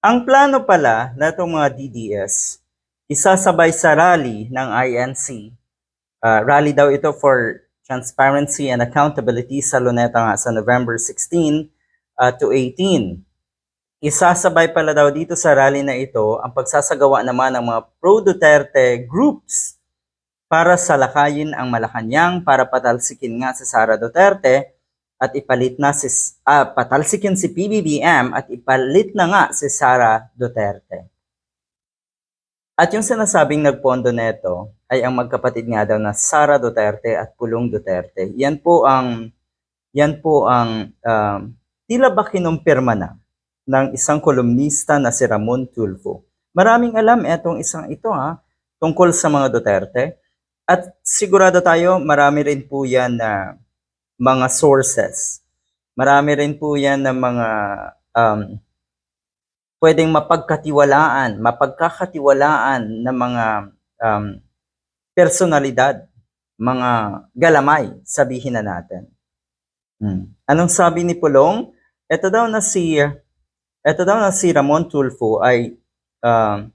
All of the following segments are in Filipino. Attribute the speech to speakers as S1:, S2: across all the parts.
S1: Ang plano pala na itong mga DDS, isasabay sa rally ng INC. Ah, rally daw ito for transparency and accountability sa Luneta nga sa November 16 ah, to 18. Isasabay pala daw dito sa rally na ito ang pagsasagawa naman ng mga pro-Duterte groups para salakayin ang Malacanang para patalsikin nga si Sara Duterte at ipalit na si ah, patalsikin si PBBM at ipalit na nga si Sara Duterte. At yung sinasabing nagpondo neto ay ang magkapatid nga daw na Sara Duterte at Pulong Duterte. Yan po ang yan po ang um, tila ba kinumpirma na ng isang kolumnista na si Ramon Tulfo. Maraming alam etong isang ito ha, tungkol sa mga Duterte. At sigurado tayo, marami rin po yan na mga sources. Marami rin po yan na mga um, pwedeng mapagkatiwalaan, mapagkakatiwalaan ng mga um, personalidad, mga galamay, sabihin na natin. Hmm. Anong sabi ni Pulong? Ito daw na si ito daw na si Ramon Tulfo ay um,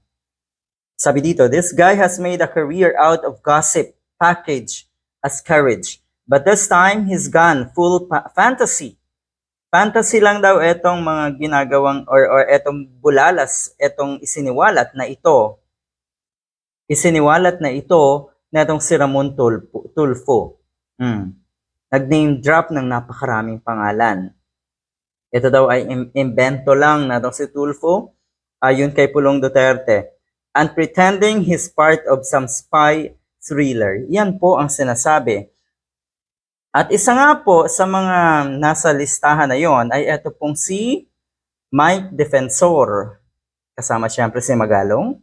S1: sabi dito, this guy has made a career out of gossip package as courage. But this time, he's gone full fantasy. Fantasy lang daw etong mga ginagawang or, or etong bulalas, etong isiniwalat na ito. Isiniwalat na ito na itong si Ramon Tulfo. Tulfo. Hmm. Nag-name drop ng napakaraming pangalan. Ito daw ay im- imbento lang na itong si Tulfo ayon kay Pulong Duterte and pretending he's part of some spy thriller. Yan po ang sinasabi. At isa nga po sa mga nasa listahan na yon ay ito pong si Mike Defensor. Kasama siyempre si Magalong.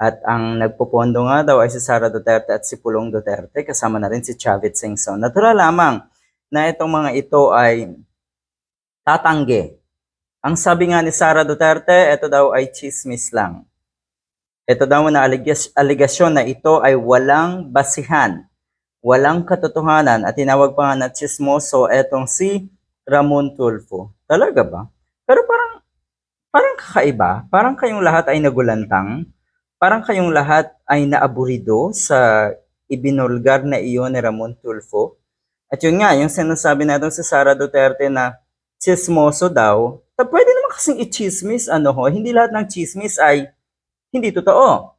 S1: At ang nagpupondo nga daw ay si Sara Duterte at si Pulong Duterte. Kasama na rin si Chavit Singson. Natural lamang na itong mga ito ay tatanggi. Ang sabi nga ni Sara Duterte, ito daw ay chismis lang. Ito daw na aligas- aligasyon na ito ay walang basihan, walang katotohanan at tinawag pa nga na chismoso etong si Ramon Tulfo. Talaga ba? Pero parang parang kakaiba, parang kayong lahat ay nagulantang, parang kayong lahat ay naaburido sa ibinulgar na iyon ni Ramon Tulfo. At yun nga, yung sinasabi natin sa Sara Duterte na chismoso daw, ta pwede naman kasing i-chismis, ano ho, hindi lahat ng chismis ay hindi totoo.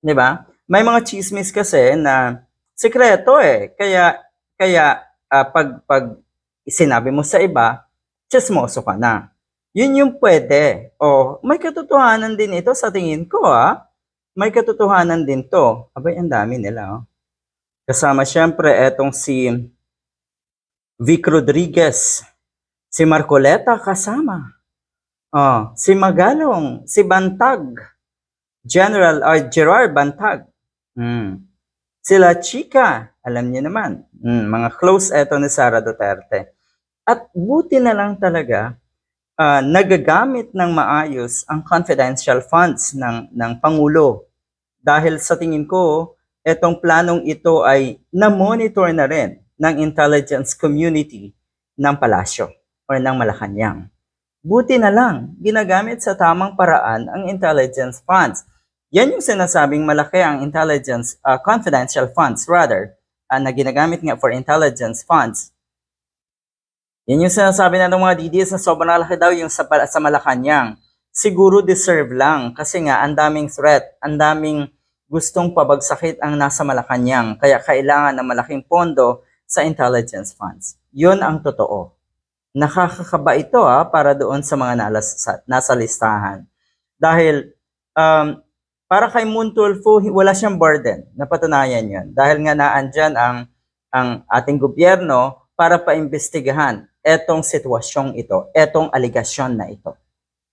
S1: 'Di ba? May mga chismis kasi na sekreto eh. Kaya kaya ah, pag pag sinabi mo sa iba, chismoso ka na. Yun yung pwede. O, may katotohanan din ito sa tingin ko ah. May katotohanan din to. Abay, ang dami nila. Oh. Kasama syempre etong si Vic Rodriguez, si Marcoleta kasama. Oh, si Magalong, si Bantag, General or Gerard Bantag. Hmm. Sila Chika, alam niyo naman, hmm, mga close eto ni Sara Duterte. At buti na lang talaga ah, nagagamit ng maayos ang confidential funds ng ng pangulo. Dahil sa tingin ko, etong planong ito ay na-monitor na rin ng intelligence community ng palasyo or ng Malacanang. Buti na lang, ginagamit sa tamang paraan ang intelligence funds. Yan yung sinasabing malaki ang intelligence, uh, confidential funds rather, uh, na ginagamit nga for intelligence funds. Yan yung sinasabi na ng mga DDS na sobrang laki daw yung sa, sa Malacanang. Siguro deserve lang kasi nga ang daming threat, ang daming gustong pabagsakit ang nasa Malacanang. Kaya kailangan ng malaking pondo sa intelligence funds. Yun ang totoo nakakakaba ito ha, para doon sa mga nalas, sa, nasa listahan. Dahil um, para kay Muntulfo, wala siyang burden. Napatunayan yun. Dahil nga naandyan ang, ang ating gobyerno para paimbestigahan etong sitwasyong ito, etong aligasyon na ito.